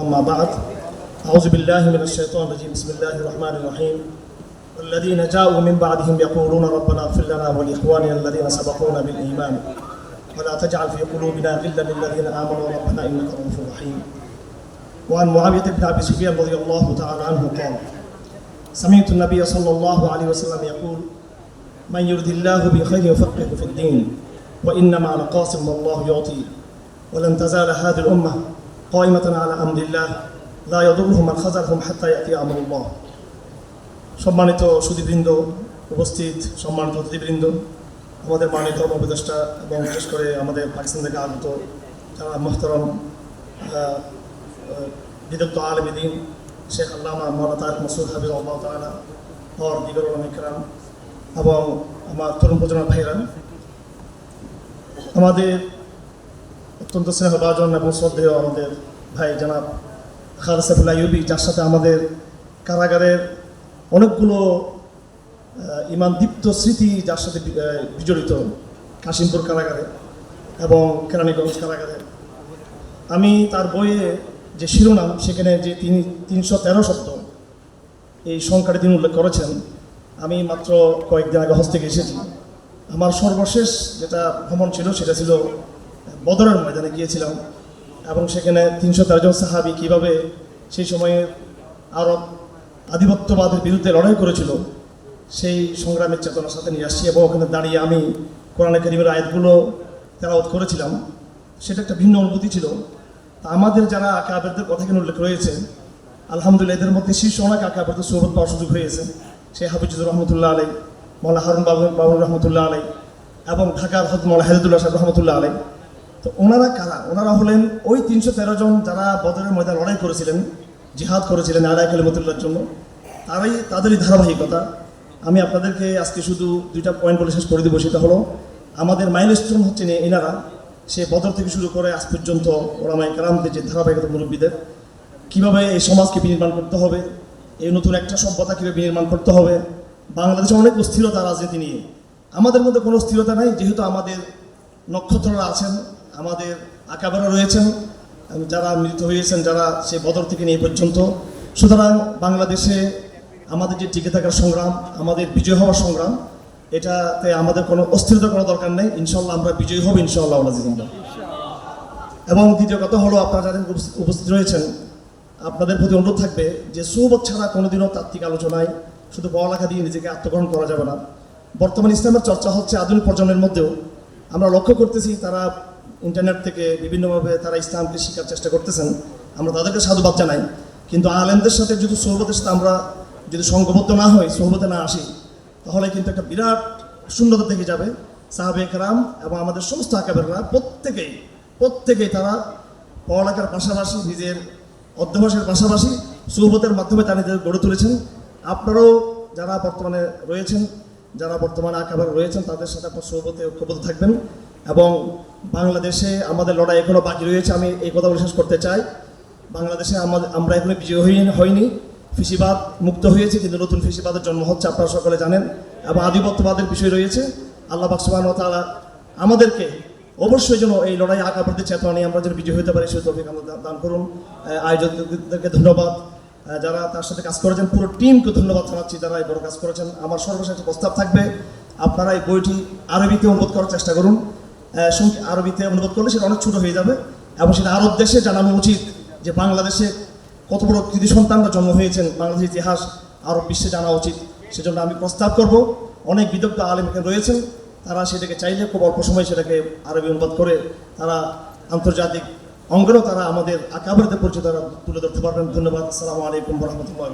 أما بعد أعوذ بالله من الشيطان الرجيم. بسم الله الرحمن الرحيم. والذين جاءوا من بعدهم يقولون ربنا اغفر لنا ولإخواننا الذين سبقونا بالإيمان. ولا تجعل في قلوبنا غلا للذين آمنوا. ربنا إنك رؤوف رحيم. وعن معاوية بن أبي سفيان رضي الله تعالى عنه قال سمعت النبي صلى الله عليه وسلم يقول من يرد الله بخير يفقهه في الدين وإنما على قاسم والله يعطي ولن تزال هذه الأمة কয়মাতানা আলা আমদিল্লাহ লা ইয়াদুরুহুম মান খাযারহুম হাত্তা ইয়াতি আমরুল্লাহ সম্মানিত সুদীবৃন্দ উপস্থিত, সম্মানিত অতিথিবৃন্দ, আমাদের মাননীয় ধর্ম উপদেষ্টা এবং বিশেষ করে আমাদের পাকিস্তান থেকে আগত যারা মোহতরম বিদগ্ধ আলমদিন শেখ আল্লামা মৌলা তারক মসুদ হাবিব আল্লাহ তালা হর দিগর ইকরাম এবং আমার তরুণ প্রজন্ম ভাইরা আমাদের অত্যন্ত স্নেহভাজন এবং শ্রদ্ধেয় আমাদের ভাই জনাব খালেদ ইউবি, যার সাথে আমাদের কারাগারের অনেকগুলো ইমান দীপ্ত স্মৃতি যার সাথে বিজড়িত কাশিমপুর কারাগারে এবং কেরানীগঞ্জ কারাগারে। আমি তার বইয়ে যে শিরোনাম, সেখানে যে তিনি তিনশো তেরো শব্দ এই সংখ্যাটি তিনি উল্লেখ করেছেন, আমি মাত্র কয়েকদিন আগে হস্তে এসেছি। আমার সর্বশেষ যেটা ভ্রমণ ছিল, সেটা ছিল বদরের ময়দানে গিয়েছিলাম এবং সেখানে তিনশো তেরো জন সাহাবি কীভাবে সেই সময়ে আরব আধিপত্যবাদের বিরুদ্ধে লড়াই করেছিল, সেই সংগ্রামের চেতনার সাথে নিয়ে আসছি এবং ওখানে দাঁড়িয়ে আমি কোরআনে করিমের আয়াতগুলো তেলাওয়াত করেছিলাম। সেটা একটা ভিন্ন অনুভূতি ছিল। আমাদের যারা আকাবেরদের কথা কেন উল্লেখ রয়েছে, আলহামদুলিল্লাহ এদের মধ্যে শীর্ষ অনেক আকাবেরদের সোহবত পাওয়ার সুযোগ হয়েছে। সেই হাফিজুর রহমতুল্লাহ আলাই মৌলা হারুন বাবু বাবুর রহমতুল্লাহ আলাই এবং ঢাকার হত মৌলা হেদুল্লাহ সাহেব রহমতুল্লাহ আলাই। তো ওনারা কারা? ওনারা হলেন ওই তিনশো তেরো জন যারা বদরের ময়দান লড়াই করেছিলেন, জিহাদ করেছিলেন আলাই কালিমতুল্লাহর জন্য, তারাই তাদেরই ধারাবাহিকতা। আমি আপনাদেরকে আজকে শুধু দুইটা পয়েন্ট বলে শেষ করে দেবো, সেটা হলো, আমাদের মাইলস্টোন হচ্ছে এনারা, সে বদর থেকে শুরু করে আজ পর্যন্ত ওরামাই কারামদের যে ধারাবাহিকতা মুরব্বীদের, কীভাবে এই সমাজকে বিনির্মাণ করতে হবে, এই নতুন একটা সভ্যতা কীভাবে বিনির্মাণ করতে হবে, বাংলাদেশে অনেক অস্থিরতা রাজনীতি নিয়ে। আমাদের মধ্যে কোনো স্থিরতা নাই, যেহেতু আমাদের নক্ষত্ররা আছেন, আমাদের আকাবেরা রয়েছেন, যারা মৃত হয়েছেন, যারা সে বদর থেকে নিয়ে পর্যন্ত। সুতরাং বাংলাদেশে আমাদের যে টিকে থাকার সংগ্রাম, আমাদের বিজয় হওয়ার সংগ্রাম, এটাতে আমাদের কোনো অস্থিরতা করার দরকার নেই। ইনশাল্লাহ আমরা বিজয়ী হব, ইনশাল্লাহ, আল্লাহ এবং দ্বিতীয় কথা হলো, আপনারা যাদের উপস্থিত- রয়েছেন, আপনাদের প্রতি অনুরোধ থাকবে যে সুবত ছাড়া কোনোদিনও তাত্ত্বিক আলোচনায় শুধু পড়ালেখা দিয়ে নিজেকে আত্মগ্রহণ করা যাবে না। বর্তমান ইসলামের চর্চা হচ্ছে আধুনিক প্রজন্মের মধ্যেও আমরা লক্ষ্য করতেছি তারা ইন্টারনেট থেকে বিভিন্নভাবে তারা ইসলামকে শেখার চেষ্টা করতেছেন। আমরা তাদেরকে সাধুবাদ জানাই। কিন্তু আলেমদের সাথে যদি সোহবতের সাথে আমরা যদি সংঘবদ্ধ না হই, সোহবতে না আসি, তাহলে কিন্তু একটা বিরাট শূন্যতা থেকে যাবে। সাহাবে একরাম এবং আমাদের সমস্ত আকাবেররা প্রত্যেকেই প্রত্যেকেই তারা পড়ালেখার পাশাপাশি, নিজের অধ্যবসায়ের পাশাপাশি সুহবতের মাধ্যমে তারা নিজেদের গড়ে তুলেছেন। আপনারাও যারা বর্তমানে রয়েছেন যারা বর্তমানে আকাবার রয়েছেন, তাদের সাথে আপনার সুহবতে ঐক্যবদ্ধ থাকবেন। এবং বাংলাদেশে আমাদের লড়াই এখনও বাকি রয়েছে, আমি এই কথা বিশ্বাস করতে চাই। বাংলাদেশে আমাদের আমরা এখনও বিজয় হই- হইনি। ফিসিবাদ মুক্ত হয়েছে, কিন্তু নতুন ফিসিবাদের জন্ম হচ্ছে, আপনারা সকলে জানেন। এবং আধিপত্যবাদের বিষয় রয়েছে। আল্লাহ বাকসুবান তারা আমাদেরকে অবশ্যই যেন এই লড়াই আঁকা প্রতি চেতনা নিয়ে আমরা যেন বিজয় হতে পারি, সেই তৌফিক দান করুন। আয়োজকদেরকে ধন্যবাদ। যারা তার সাথে কাজ করেছেন, পুরো টিমকে ধন্যবাদ জানাচ্ছি যারা এই বড় কাজ করেছেন। আমার সর্বশেষ একটা প্রস্তাব থাকবে, আপনারা এই বইটি আরবিতে অনুবাদ করার চেষ্টা করুন। আরবিতে অনুবাদ করলে সেটা অনেক ছোট হয়ে যাবে এবং সেটা আরব দেশে জানানো উচিত যে বাংলাদেশে কত বড় কৃতি সন্তানরা জন্ম হয়েছেন, বাংলাদেশের ইতিহাস আরব বিশ্বে জানা উচিত। সেজন্য আমি প্রস্তাব করব, অনেক বিদগ্ধ আলেম এখানে রয়েছেন, তারা সেটাকে চাইলে খুব অল্প সময় সেটাকে আরবি অনুবাদ করে তারা আন্তর্জাতিক অঙ্গনেও তারা আমাদের আকাবারিতে পরিচয় তারা তুলে ধরতে পারবেন। ধন্যবাদ। আসসালামু আলাইকুম রহমতুল্লাহ